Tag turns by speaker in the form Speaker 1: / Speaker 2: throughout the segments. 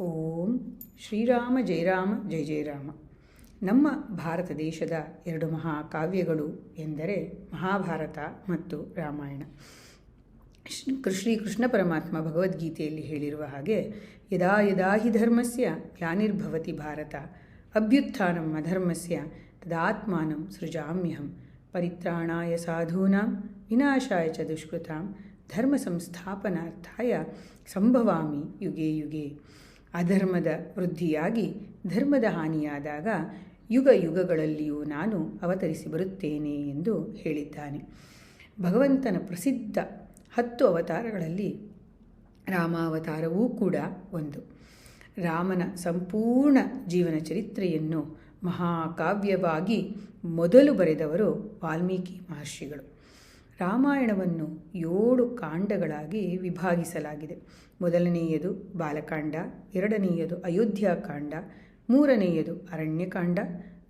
Speaker 1: ಓಂ ಶ್ರೀರಾಮ ಜಯರಾಮ ಜಯ ಜಯರಾಮ ನಮ್ಮ ಭಾರತ ದೇಶದ ಎರಡು ಮಹಾಕಾವ್ಯಗಳು ಎಂದರೆ ಮಹಾಭಾರತ ಮತ್ತು ರಾಮಾಯಣ. ಶ್ರೀ ಕೃಷ್ಣ ಪರಮಾತ್ಮ ಭಗವದ್ಗೀತೆಯಲ್ಲಿ ಹೇಳಿರುವ ಹಾಗೆ ಯದಾ ಯದಾ ಹಿ ಧರ್ಮಸ್ಯ ಗ್ಲಾನಿರ್ಭವತಿ ಭಾರತ, ಅಭ್ಯುತ್ಥಾನಂ ಅಧರ್ಮಸ್ಯ ತದಾತ್ಮಾನಂ ಸೃಜಾಮ್ಯಹಂ, ಪರಿತ್ರಾಣಾಯ ಸಾಧೂನಾಂ ವಿನಾಶಾಯ ಚ ದುಷ್ಕೃತಾಂ, ಧರ್ಮ ಸಂಸ್ಥಾಪನಾರ್ಥಾಯ ಸಂಭವಾಮಿ ಯುಗೇ ಯುಗೆ. ಅಧರ್ಮದ ವೃದ್ಧಿಯಾಗಿ ಧರ್ಮದ ಹಾನಿಯಾದಾಗ ಯುಗ ಯುಗಗಳಲ್ಲಿಯೂ ನಾನು ಅವತರಿಸಿ ಬರುತ್ತೇನೆ ಎಂದು ಹೇಳಿದ್ದಾನೆ. ಭಗವಂತನ ಪ್ರಸಿದ್ಧ ಹತ್ತು ಅವತಾರಗಳಲ್ಲಿ ರಾಮಾವತಾರವೂ ಕೂಡ ಒಂದು. ರಾಮನ ಸಂಪೂರ್ಣ ಜೀವನ ಚರಿತ್ರೆಯನ್ನು ಮಹಾಕಾವ್ಯವಾಗಿ ಮೊದಲು ಬರೆದವರು ವಾಲ್ಮೀಕಿ ಮಹರ್ಷಿಗಳು. ರಾಮಾಯಣವನ್ನು ಏಳು ಕಾಂಡಗಳಾಗಿ ವಿಭಾಗಿಸಲಾಗಿದೆ. ಮೊದಲನೆಯದು ಬಾಲಕಾಂಡ, ಎರಡನೆಯದು ಅಯೋಧ್ಯಾಕಾಂಡ ಮೂರನೆಯದು ಅರಣ್ಯಕಾಂಡ,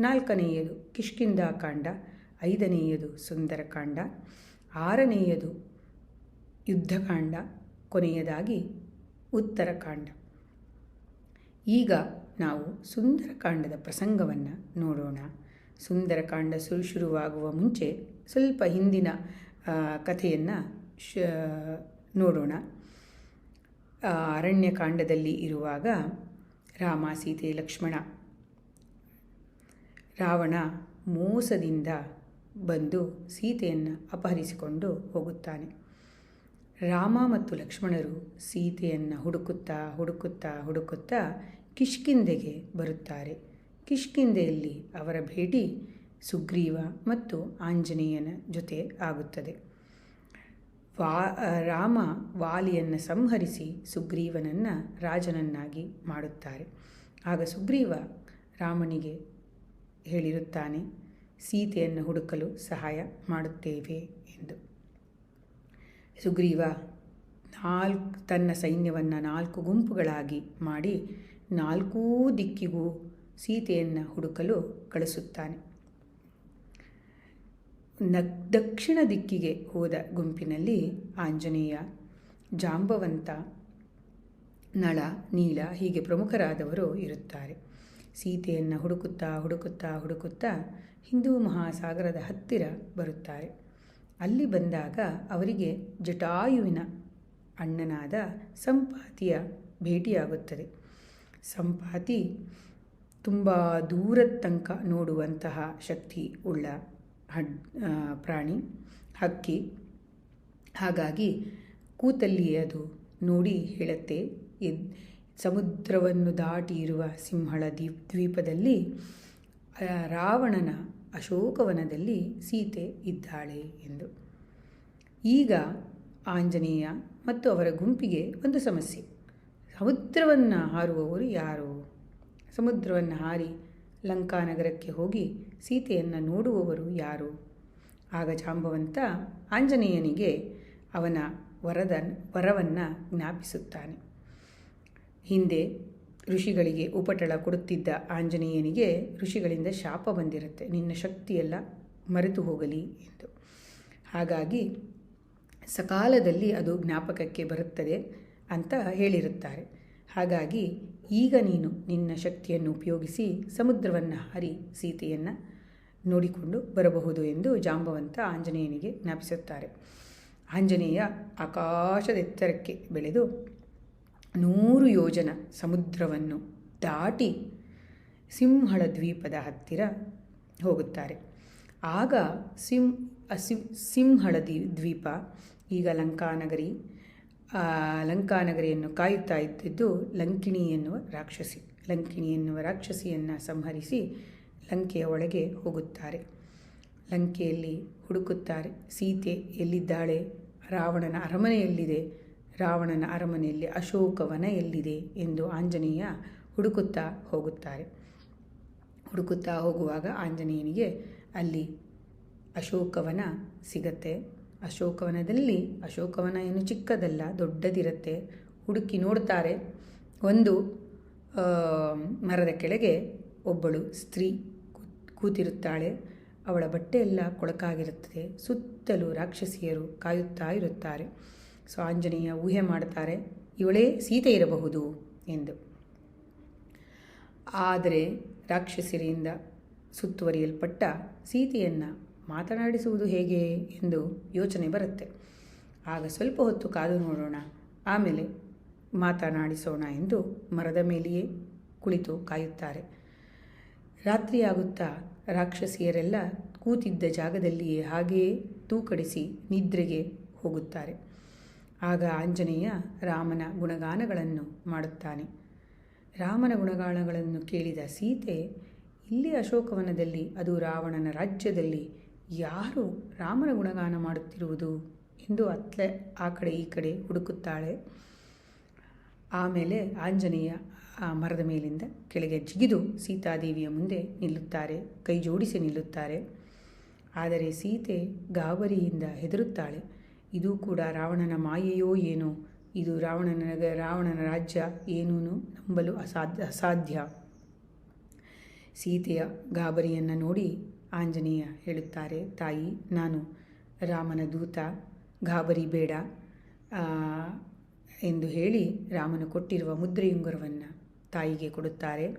Speaker 1: ನಾಲ್ಕನೆಯದು ಕಿಷ್ಕಿಂಧಾಕಾಂಡ ಐದನೆಯದು ಸುಂದರಕಾಂಡ ಆರನೆಯದು ಯುದ್ಧಕಾಂಡ, ಕೊನೆಯದಾಗಿ ಉತ್ತರಕಾಂಡ ಈಗ ನಾವು ಸುಂದರಕಾಂಡದ ಪ್ರಸಂಗವನ್ನು ನೋಡೋಣ. ಸುಂದರಕಾಂಡ ಶುರು ಶುರುವಾಗುವ ಮುಂಚೆ ಸ್ವಲ್ಪ ಹಿಂದಿನ ಕಥೆಯನ್ನು ಶ ನೋಡೋಣ. ಅರಣ್ಯಕಾಂಡದಲ್ಲಿ ಇರುವಾಗ ರಾಮ, ಸೀತೆ, ಲಕ್ಷ್ಮಣ, ರಾವಣ ಮೋಸದಿಂದ ಬಂದು ಸೀತೆಯನ್ನು ಅಪಹರಿಸಿಕೊಂಡು ಹೋಗುತ್ತಾನೆ. ರಾಮ ಮತ್ತು ಲಕ್ಷ್ಮಣರು ಸೀತೆಯನ್ನು ಹುಡುಕುತ್ತಾ ಹುಡುಕುತ್ತಾ ಹುಡುಕುತ್ತಾ ಕಿಷ್ಕಿಂದೆಗೆ ಬರುತ್ತಾರೆ. ಕಿಷ್ಕಿಂದೆಯಲ್ಲಿ ಅವರ ಭೇಟಿ ಸುಗ್ರೀವ ಮತ್ತು ಆಂಜನೇಯನ ಜೊತೆ ಆಗುತ್ತದೆ. ವಾ ರಾಮ ವಾಲಿಯನ್ನು ಸಂಹರಿಸಿ ಸುಗ್ರೀವನನ್ನು ರಾಜನನ್ನಾಗಿ ಮಾಡುತ್ತಾರೆ. ಆಗ ಸುಗ್ರೀವ ರಾಮನಿಗೆ ಹೇಳಿರುತ್ತಾನೆ, ಸೀತೆಯನ್ನು ಹುಡುಕಲು ಸಹಾಯ ಮಾಡುತ್ತೇವೆ ಎಂದು. ಸುಗ್ರೀವ ನಾಲ್ಕು ತನ್ನ ಸೈನ್ಯವನ್ನು ನಾಲ್ಕು ಗುಂಪುಗಳಾಗಿ ಮಾಡಿ ನಾಲ್ಕೂ ದಿಕ್ಕಿಗೂ ಸೀತೆಯನ್ನು ಹುಡುಕಲು ಕಳಿಸುತ್ತಾನೆ. ದಕ್ಷಿಣ ದಿಕ್ಕಿಗೆ ಹೋದ ಗುಂಪಿನಲ್ಲಿ ಆಂಜನೇಯ, ಜಾಂಬವಂತ, ನಳ, ನೀಲ ಹೀಗೆ ಪ್ರಮುಖರಾದವರು ಇರುತ್ತಾರೆ. ಸೀತೆಯನ್ನು ಹುಡುಕುತ್ತಾ ಹುಡುಕುತ್ತಾ ಹುಡುಕುತ್ತಾ ಹಿಂದೂ ಮಹಾಸಾಗರದ ಹತ್ತಿರ ಬರುತ್ತಾರೆ. ಅಲ್ಲಿ ಬಂದಾಗ ಅವರಿಗೆ ಜಟಾಯುವಿನ ಅಣ್ಣನಾದ ಸಂಪಾತಿಯ ಭೇಟಿಯಾಗುತ್ತದೆ. ಸಂಪಾತಿ ತುಂಬ ದೂರದ ತನಕ ನೋಡುವಂತಹ ಶಕ್ತಿ ಉಳ್ಳ ಹಡ್ ಪ್ರಾಣಿ, ಹಕ್ಕಿ. ಹಾಗಾಗಿ ಕೂತಲ್ಲಿ ಅದು ನೋಡಿ ಹೇಳುತ್ತೆ. ಸಮುದ್ರವನ್ನು ದಾಟಿ ಇರುವ ಸಿಂಹಳ ದ್ವೀಪ್ ದ್ವೀಪದಲ್ಲಿ ರಾವಣನ ಅಶೋಕವನದಲ್ಲಿ ಸೀತೆ ಇದ್ದಾಳೆ ಎಂದು. ಈಗ ಆಂಜನೇಯ ಮತ್ತು ಅವರ ಗುಂಪಿಗೆ ಒಂದು ಸಮಸ್ಯೆ. ಸಮುದ್ರವನ್ನು ಹಾರುವವರು ಯಾರು? ಸಮುದ್ರವನ್ನು ಹಾರಿ ಲಂಕಾನಗರಕ್ಕೆ ಹೋಗಿ ಸೀತೆಯನ್ನು ನೋಡುವವರು ಯಾರು? ಆಗ ಜಾಂಬವಂತ ಆಂಜನೇಯನಿಗೆ ಅವನ ವರದ ವರವನ್ನು ಜ್ಞಾಪಿಸುತ್ತಾನೆ. ಹಿಂದೆ ಋಷಿಗಳಿಗೆ ಉಪಟಳ ಕೊಡುತ್ತಿದ್ದ ಆಂಜನೇಯನಿಗೆ ಋಷಿಗಳಿಂದ ಶಾಪ ಬಂದಿರುತ್ತೆ. ನಿನ್ನ ಶಕ್ತಿಯೆಲ್ಲ ಮರೆತು ಹೋಗಲಿ ಎಂದು. ಹಾಗಾಗಿ ಸಕಾಲದಲ್ಲಿ ಅದು ಜ್ಞಾಪಕಕ್ಕೆ ಬರುತ್ತದೆ ಅಂತ ಹೇಳಿರುತ್ತಾರೆ. ಹಾಗಾಗಿ ಈಗ ನೀನು ನಿನ್ನ ಶಕ್ತಿಯನ್ನು ಉಪಯೋಗಿಸಿ ಸಮುದ್ರವನ್ನು ಹರಿ ಸೀತೆಯನ್ನು ನೋಡಿಕೊಂಡು ಬರಬಹುದು ಎಂದು ಜಾಂಬವಂತ ಆಂಜನೇಯನಿಗೆ ಜ್ಞಾಪಿಸುತ್ತಾರೆ. ಆಂಜನೇಯ ಆಕಾಶದೆತ್ತರಕ್ಕೆ ಬೆಳೆದು ನೂರು ಯೋಜನ ಸಮುದ್ರವನ್ನು ದಾಟಿ ಸಿಂಹಳ ದ್ವೀಪದ ಹತ್ತಿರ ಹೋಗುತ್ತಾರೆ. ಆಗ ಸಿಂ ಸಿಂಹಳ ದ್ವೀಪ, ಈಗ ಲಂಕಾನಗರಿ ಲಂಕಾನಗರಿಯನ್ನು ಕಾಯುತ್ತಾ ಇದ್ದಿದ್ದು ಲಂಕಿಣಿ ಎನ್ನುವ ರಾಕ್ಷಸಿ. ಲಂಕಿಣಿ ಎನ್ನುವ ರಾಕ್ಷಸಿಯನ್ನು ಸಂಹರಿಸಿ ಲಂಕೆಯ ಒಳಗೆ ಹೋಗುತ್ತಾರೆ. ಲಂಕೆಯಲ್ಲಿ ಹುಡುಕುತ್ತಾರೆ. ಸೀತೆ ಎಲ್ಲಿದ್ದಾಳೆ? ರಾವಣನ ಅರಮನೆಯಲ್ಲಿದೆ. ರಾವಣನ ಅರಮನೆಯಲ್ಲಿ ಅಶೋಕವನ ಎಲ್ಲಿದೆ? ಎಂದು ಆಂಜನೇಯ ಹುಡುಕುತ್ತಾ ಹೋಗುತ್ತಾರೆ. ಹುಡುಕುತ್ತಾ ಹೋಗುವಾಗ ಆಂಜನೇಯನಿಗೆ ಅಲ್ಲಿ ಅಶೋಕವನ ಸಿಗತ್ತೆ. ಅಶೋಕವನದಲ್ಲಿ ಅಶೋಕವನ ಏನು ಚಿಕ್ಕದಲ್ಲ, ದೊಡ್ಡದಿರುತ್ತೆ. ಹುಡುಕಿ ನೋಡ್ತಾರೆ. ಒಂದು ಮರದ ಕೆಳಗೆ ಒಬ್ಬಳು ಸ್ತ್ರೀ ಕೂತಿರುತ್ತಾಳೆ. ಅವಳ ಬಟ್ಟೆಯೆಲ್ಲ ಕೊಳಕಾಗಿರುತ್ತದೆ. ಸುತ್ತಲೂ ರಾಕ್ಷಸಿಯರು ಕಾಯುತ್ತಾ ಇರುತ್ತಾರೆ. ಸೊ ಆಂಜನೇಯ ಊಹೆ ಮಾಡ್ತಾರೆ, ಇವಳೇ ಸೀತೆ ಇರಬಹುದು ಎಂದು. ಆದರೆ ರಾಕ್ಷಸರಿಂದ ಸುತ್ತುವರಿಯಲ್ಪಟ್ಟ ಸೀತೆಯನ್ನು ಮಾತನಾಡಿಸುವುದು ಹೇಗೆ ಎಂದು ಯೋಚನೆ ಬರುತ್ತೆ. ಆಗ ಸ್ವಲ್ಪ ಹೊತ್ತು ಕಾದು ನೋಡೋಣ, ಆಮೇಲೆ ಮಾತನಾಡಿಸೋಣ ಎಂದು ಮರದ ಮೇಲೆಯೇ ಕುಳಿತು ಕಾಯುತ್ತಾರೆ. ರಾತ್ರಿಯಾಗುತ್ತಾ ರಾಕ್ಷಸಿಯರೆಲ್ಲ ಕೂತಿದ್ದ ಜಾಗದಲ್ಲಿಯೇ ಹಾಗೆಯೇ ತೂಕಡಿಸಿ ನಿದ್ರೆಗೆ ಹೋಗುತ್ತಾರೆ. ಆಗ ಆಂಜನೇಯ ರಾಮನ ಗುಣಗಾನಗಳನ್ನು ಮಾಡುತ್ತಾನೆ. ರಾಮನ ಗುಣಗಾನಗಳನ್ನು ಕೇಳಿದ ಸೀತೆ, ಇಲ್ಲಿ ಅಶೋಕವನದಲ್ಲಿ, ಅದು ರಾವಣನ ರಾಜ್ಯದಲ್ಲಿ ಯಾರು ರಾಮನ ಗುಣಗಾನ ಮಾಡುತ್ತಿರುವುದು ಎಂದು ಅತ್ಲೆ ಆ ಕಡೆ ಈ ಕಡೆ ಹುಡುಕುತ್ತಾಳೆ. ಆಮೇಲೆ ಆಂಜನೇಯ ಆ ಮರದ ಮೇಲಿಂದ ಕೆಳಗೆ ಜಿಗಿದು ಸೀತಾದೇವಿಯ ಮುಂದೆ ನಿಲ್ಲುತ್ತಾರೆ, ಕೈ ಜೋಡಿಸಿ ನಿಲ್ಲುತ್ತಾರೆ. ಆದರೆ ಸೀತೆ ಗಾಬರಿಯಿಂದ ಹೆದರುತ್ತಾಳೆ. ಇದು ಕೂಡ ರಾವಣನ ಮಾಯೆಯೋ ಏನೋ? ಇದು ರಾವಣನ ರಾವಣನ ರಾಜ್ಯ ಏನೂ ನಂಬಲು ಅಸಾಧ್ಯ ಅಸಾಧ್ಯ. ಸೀತೆಯ ಗಾಬರಿಯನ್ನು ನೋಡಿ ಆಂಜನೇಯ ಹೇಳುತ್ತಾರೆ, ತಾಯಿ, ನಾನು ರಾಮನ ದೂತ, ಗಾಬರಿ ಬೇಡ ಎಂದು ಹೇಳಿ ರಾಮನು ಕೊಟ್ಟಿರುವ ಮುದ್ರೆಯುಂಗುರವನ್ನು ತಾಯಿಗೆ ಕೊಡುತ್ತಾರೆ.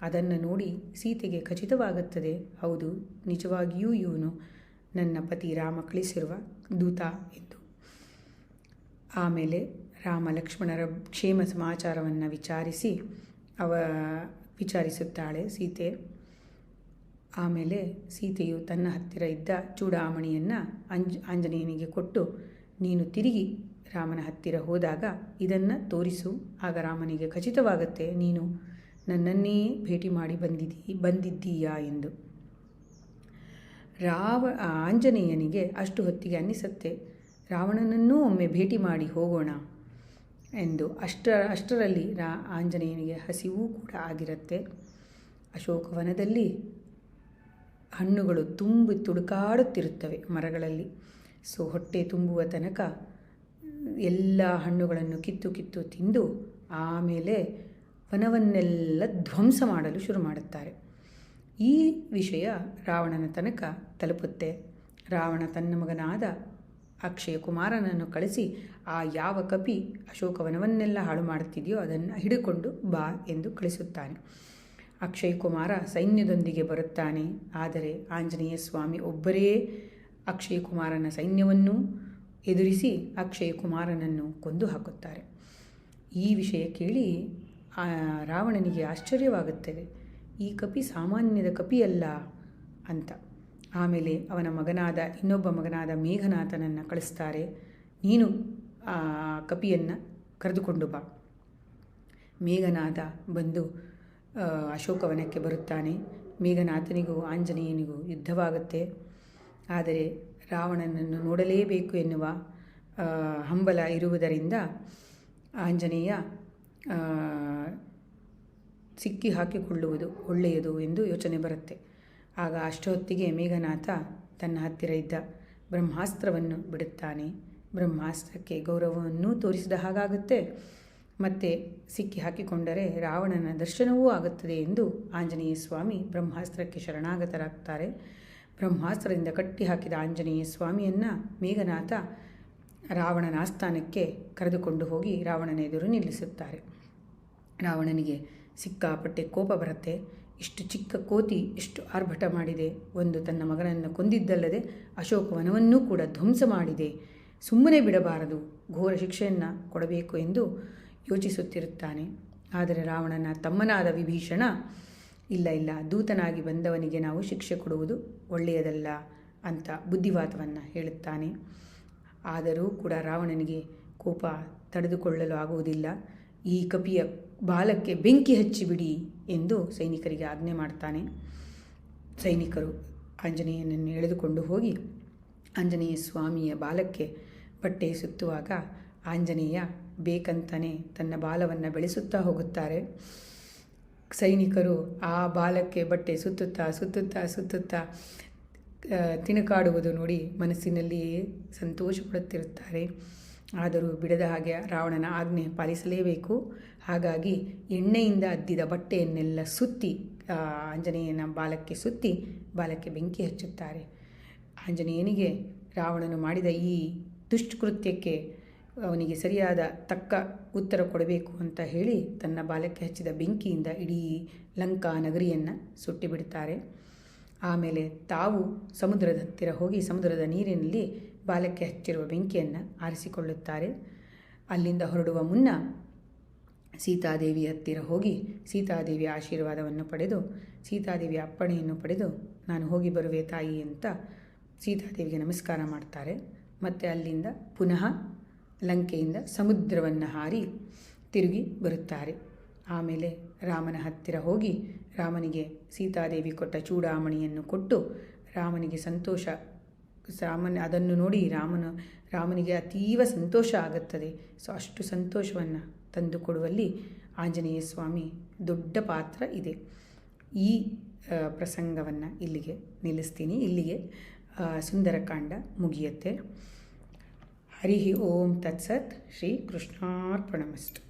Speaker 1: ಅದನ್ನು ನೋಡಿ ಸೀತೆಗೆ ಖಚಿತವಾಗುತ್ತದೆ, ಹೌದು, ನಿಜವಾಗಿಯೂ ಇವನು ನನ್ನ ಪತಿ ರಾಮ ಕಳಿಸಿರುವ ದೂತ ಎಂದು. ಆಮೇಲೆ ರಾಮ ಲಕ್ಷ್ಮಣರ ಕ್ಷೇಮ ಸಮಾಚಾರವನ್ನು ವಿಚಾರಿಸಿ ಅವ, ವಿಚಾರಿಸುತ್ತಾಳೆ, ಸೀತೆ ಆಮೇಲೆ ಸೀತೆಯು ತನ್ನ ಹತ್ತಿರ ಇದ್ದ ಚೂಡಾಮಣಿಯನ್ನು ಅಂಜ್, ಆಂಜನೇಯನಿಗೆ ಕೊಟ್ಟು, ನೀನು ತಿರುಗಿ ರಾಮನ ಹತ್ತಿರ ಹೋದಾಗ ಇದನ್ನು ತೋರಿಸು. ಆಗ ರಾಮನಿಗೆ ಖಚಿತವಾಗುತ್ತೆ, ನೀನು ನನ್ನನ್ನೇ ಭೇಟಿ ಮಾಡಿ ಬಂದಿದ್ದೀ ಬಂದಿದ್ದೀಯಾ? ಎಂದು. ರಾವ ಆಂಜನೇಯನಿಗೆ ಅಷ್ಟು ಹೊತ್ತಿಗೆ ಅನ್ನಿಸುತ್ತೆ, ರಾವಣನನ್ನೂ ಒಮ್ಮೆ ಭೇಟಿ ಮಾಡಿ ಹೋಗೋಣ. ಎಂದು ಅಷ್ಟರ, ಅಷ್ಟರಲ್ಲಿ ರಾ, ಆಂಜನೇಯನಿಗೆ ಹಸಿವೂ ಕೂಡ ಆಗಿರುತ್ತೆ. ಅಶೋಕವನದಲ್ಲಿ ಹಣ್ಣುಗಳು ತುಂಬಿ ತುಡುಕಾಡುತ್ತಿರುತ್ತವೆ ಮರಗಳಲ್ಲಿ. ಸೊ ಹೊಟ್ಟೆ ತುಂಬುವ ತನಕ ಎಲ್ಲ ಹಣ್ಣುಗಳನ್ನು ಕಿತ್ತು ಕಿತ್ತು ತಿಂದು ಆಮೇಲೆ ವನವನ್ನೆಲ್ಲ ಧ್ವಂಸ ಮಾಡಲು ಶುರು ಮಾಡುತ್ತಾರೆ. ಈ ವಿಷಯ ರಾವಣನ ತನಕ ತಲುಪುತ್ತೆ. ರಾವಣ ತನ್ನ ಮಗನಾದ ಅಕ್ಷಯ ಕುಮಾರನನ್ನು ಕಳಿಸಿ ಆ ಯಾವ ಕಪಿ ಅಶೋಕವನವನ್ನೆಲ್ಲ ಹಾಳು ಮಾಡುತ್ತಿದೆಯೋ ಅದನ್ನು ಹಿಡಿಕೊಂಡು ಬಾ ಎಂದು ಕಳಿಸುತ್ತಾನೆ. ಅಕ್ಷಯ್ ಕುಮಾರ ಸೈನ್ಯದೊಂದಿಗೆ ಬರುತ್ತಾನೆ. ಆದರೆ ಆಂಜನೇಯ ಸ್ವಾಮಿ ಒಬ್ಬರೇ ಅಕ್ಷಯ್ ಕುಮಾರನ ಸೈನ್ಯವನ್ನು ಎದುರಿಸಿ ಅಕ್ಷಯ್ ಕುಮಾರನನ್ನು ಕೊಂದು ಹಾಕುತ್ತಾರೆ. ಈ ವಿಷಯ ಕೇಳಿ ರಾವಣನಿಗೆ ಆಶ್ಚರ್ಯವಾಗುತ್ತದೆ ಈ ಕಪಿ ಸಾಮಾನ್ಯದ ಕಪಿಯಲ್ಲ ಅಂತ. ಆಮೇಲೆ ಅವನ ಮಗನಾದ, ಇನ್ನೊಬ್ಬ ಮಗನಾದ ಮೇಘನಾಥನನ್ನು ಕಳಿಸ್ತಾರೆ. ನೀನು ಆ ಕಪಿಯನ್ನು ಕರೆದುಕೊಂಡು ಬಾ. ಮೇಘನಾಥ ಬಂದು ಅಶೋಕವನಕ್ಕೆ ಬರುತ್ತಾನೆ. ಮೇಘನಾಥನಿಗೂ ಆಂಜನೇಯನಿಗೂ ಯುದ್ಧವಾಗುತ್ತೆ. ಆದರೆ ರಾವಣನನ್ನು ನೋಡಲೇಬೇಕು ಎನ್ನುವ ಹಂಬಲ ಇರುವುದರಿಂದ ಆಂಜನೇಯ ಸಿಕ್ಕಿ ಹಾಕಿಕೊಳ್ಳುವುದು ಒಳ್ಳೆಯದು ಎಂದು ಯೋಚನೆ ಬರುತ್ತೆ. ಆಗ ಅಷ್ಟೊತ್ತಿಗೆ ಮೇಘನಾಥ ತನ್ನ ಹತ್ತಿರ ಇದ್ದ ಬ್ರಹ್ಮಾಸ್ತ್ರವನ್ನು ಬಿಡುತ್ತಾನೆ. ಬ್ರಹ್ಮಾಸ್ತ್ರಕ್ಕೆ ಗೌರವವನ್ನು ತೋರಿಸಿದ ಹಾಗಾಗುತ್ತೆ. ಮತ್ತೆ ಸಿಕ್ಕಿ ಹಾಕಿಕೊಂಡರೆ ರಾವಣನ ದರ್ಶನವೂ ಆಗುತ್ತದೆ ಎಂದು ಆಂಜನೇಯ ಸ್ವಾಮಿ ಬ್ರಹ್ಮಾಸ್ತ್ರಕ್ಕೆ ಶರಣಾಗತರಾಗ್ತಾರೆ. ಬ್ರಹ್ಮಾಸ್ತ್ರದಿಂದ ಕಟ್ಟಿ ಹಾಕಿದ ಆಂಜನೇಯ ಸ್ವಾಮಿಯನ್ನು ಮೇಘನಾಥ ರಾವಣನ ಆಸ್ಥಾನಕ್ಕೆ ಕರೆದುಕೊಂಡು ಹೋಗಿ ರಾವಣನ ಎದುರು ನಿಲ್ಲಿಸುತ್ತಾರೆ. ರಾವಣನಿಗೆ ಸಿಕ್ಕಾಪಟ್ಟೆ ಕೋಪ ಬರುತ್ತೆ. ಇಷ್ಟು ಚಿಕ್ಕ ಕೋತಿ, ಇಷ್ಟು ಆರ್ಭಟ ಮಾಡಿದೆ. ಒಂದು ತನ್ನ ಮಗನನ್ನು ಕೊಂದಿದ್ದಲ್ಲದೆ ಅಶೋಕವನವನ್ನೂ ಕೂಡ ಧ್ವಂಸ ಮಾಡಿದೆ. ಸುಮ್ಮನೆ ಬಿಡಬಾರದು. ಘೋರ ಶಿಕ್ಷೆಯನ್ನು ಕೊಡಬೇಕು ಎಂದು ಯೋಚಿಸುತ್ತಿರುತ್ತಾನೆ. ಆದರೆ ರಾವಣನ ತಮ್ಮನಾದ ವಿಭೀಷಣ, ಇಲ್ಲ ಇಲ್ಲ, ದೂತನಾಗಿ ಬಂದವನಿಗೆ ನಾವು ಶಿಕ್ಷೆ ಕೊಡುವುದು ಒಳ್ಳೆಯದಲ್ಲ ಅಂತ ಬುದ್ಧಿವಾದವನ್ನು ಹೇಳುತ್ತಾನೆ. ಆದರೂ ಕೂಡ ರಾವಣನಿಗೆ ಕೋಪ ತಡೆದುಕೊಳ್ಳಲು ಆಗುವುದಿಲ್ಲ. ಈ ಕಪಿಯ ಬಾಲಕ್ಕೆ ಬೆಂಕಿ ಹಚ್ಚಿಬಿಡಿ ಎಂದು ಸೈನಿಕರಿಗೆ ಆಜ್ಞೆ ಮಾಡ್ತಾನೆ. ಸೈನಿಕರು ಆಂಜನೇಯನನ್ನು ಎಳೆದುಕೊಂಡು ಹೋಗಿ ಆಂಜನೇಯ ಸ್ವಾಮಿಯ ಬಾಲಕ್ಕೆ ಬಟ್ಟೆ ಸುತ್ತುವಾಗ ಆಂಜನೇಯ ಬೇಕಂತಾನೆ ತನ್ನ ಬಾಲವನ್ನು ಬೆಳೆಸುತ್ತಾ ಹೋಗುತ್ತಾರೆ. ಸೈನಿಕರು ಆ ಬಾಲಕ್ಕೆ ಬಟ್ಟೆ ಸುತ್ತುತ್ತಾ ಸುತ್ತುತ್ತಾ ಸುತ್ತುತ್ತಾ ತಿಣುಕಾಡುವುದು ನೋಡಿ ಮನಸ್ಸಿನಲ್ಲಿಯೇ ಸಂತೋಷ ಪಡುತ್ತಿರುತ್ತಾರೆ ಆದರೂ ಬಿಡದ ಹಾಗೆ ರಾವಣನ ಆಜ್ಞೆ ಪಾಲಿಸಲೇಬೇಕು. ಹಾಗಾಗಿ ಎಣ್ಣೆಯಿಂದ ಅದ್ದಿದ ಬಟ್ಟೆಯನ್ನೆಲ್ಲ ಸುತ್ತಿ ಆಂಜನೇಯನ ಬಾಲಕ್ಕೆ ಸುತ್ತಿ ಬಾಲಕ್ಕೆ ಬೆಂಕಿ ಹಚ್ಚುತ್ತಾರೆ. ಆಂಜನೇಯನಿಗೆ ರಾವಣನು ಮಾಡಿದ ಈ ದುಷ್ಕೃತ್ಯಕ್ಕೆ ಅವನಿಗೆ ಸರಿಯಾದ ತಕ್ಕ ಉತ್ತರ ಕೊಡಬೇಕು ಅಂತ ಹೇಳಿ ತನ್ನ ಬಾಲಕ್ಕೆ ಹಚ್ಚಿದ ಬೆಂಕಿಯಿಂದ ಇಡೀ ಲಂಕಾ ನಗರಿಯನ್ನು ಸುಟ್ಟಿಬಿಡ್ತಾರೆ ಆಮೇಲೆ ತಾವು ಸಮುದ್ರದ ಹತ್ತಿರ ಹೋಗಿ ಸಮುದ್ರದ ನೀರಿನಲ್ಲಿ ಬಾಲಕ್ಕೆ ಹಚ್ಚಿರುವ ಬೆಂಕಿಯನ್ನು ಆರಿಸಿಕೊಳ್ಳುತ್ತಾರೆ. ಅಲ್ಲಿಂದ ಹೊರಡುವ ಮುನ್ನ ಸೀತಾದೇವಿ ಹತ್ತಿರ ಹೋಗಿ ಸೀತಾದೇವಿಯ ಆಶೀರ್ವಾದವನ್ನು ಪಡೆದು ಸೀತಾದೇವಿಯ ಅಪ್ಪಣೆಯನ್ನು ಪಡೆದು, ನಾನು ಹೋಗಿ ಬರುವೆ ತಾಯಿ ಅಂತ ಸೀತಾದೇವಿಗೆ ನಮಸ್ಕಾರ ಮಾಡ್ತಾರೆ. ಮತ್ತು ಅಲ್ಲಿಂದ ಪುನಃ ಲಂಕೆಯಿಂದ ಸಮುದ್ರವನ್ನು ಹಾರಿ ತಿರುಗಿ ಬರುತ್ತಾರೆ. ಆಮೇಲೆ ರಾಮನ ಹತ್ತಿರ ಹೋಗಿ ರಾಮನಿಗೆ ಸೀತಾದೇವಿ ಕೊಟ್ಟ ಚೂಡಾಮಣಿಯನ್ನು ಕೊಟ್ಟು ರಾಮನಿಗೆ ಸಂತೋಷ, ರಾಮನ ಅದನ್ನು ನೋಡಿ ರಾಮನ, ರಾಮನಿಗೆ ಅತೀವ ಸಂತೋಷ ಆಗುತ್ತದೆ. ಸೊ ಅಷ್ಟು ಸಂತೋಷವನ್ನು ತಂದುಕೊಡುವಲ್ಲಿ ಆಂಜನೇಯ ಸ್ವಾಮಿ ದೊಡ್ಡ ಪಾತ್ರ ಇದೆ. ಈ ಪ್ರಸಂಗವನ್ನು ಇಲ್ಲಿಗೆ ನಿಲ್ಲಿಸ್ತೀನಿ. ಇಲ್ಲಿಗೆ ಸುಂದರಕಾಂಡ ಮುಗಿಯುತ್ತೆ. ಹರಿ ಓಂ ತತ್ಸತ್ ಶ್ರೀ ಕೃಷ್ಣಾರ್ಪಣಮಸ್ತು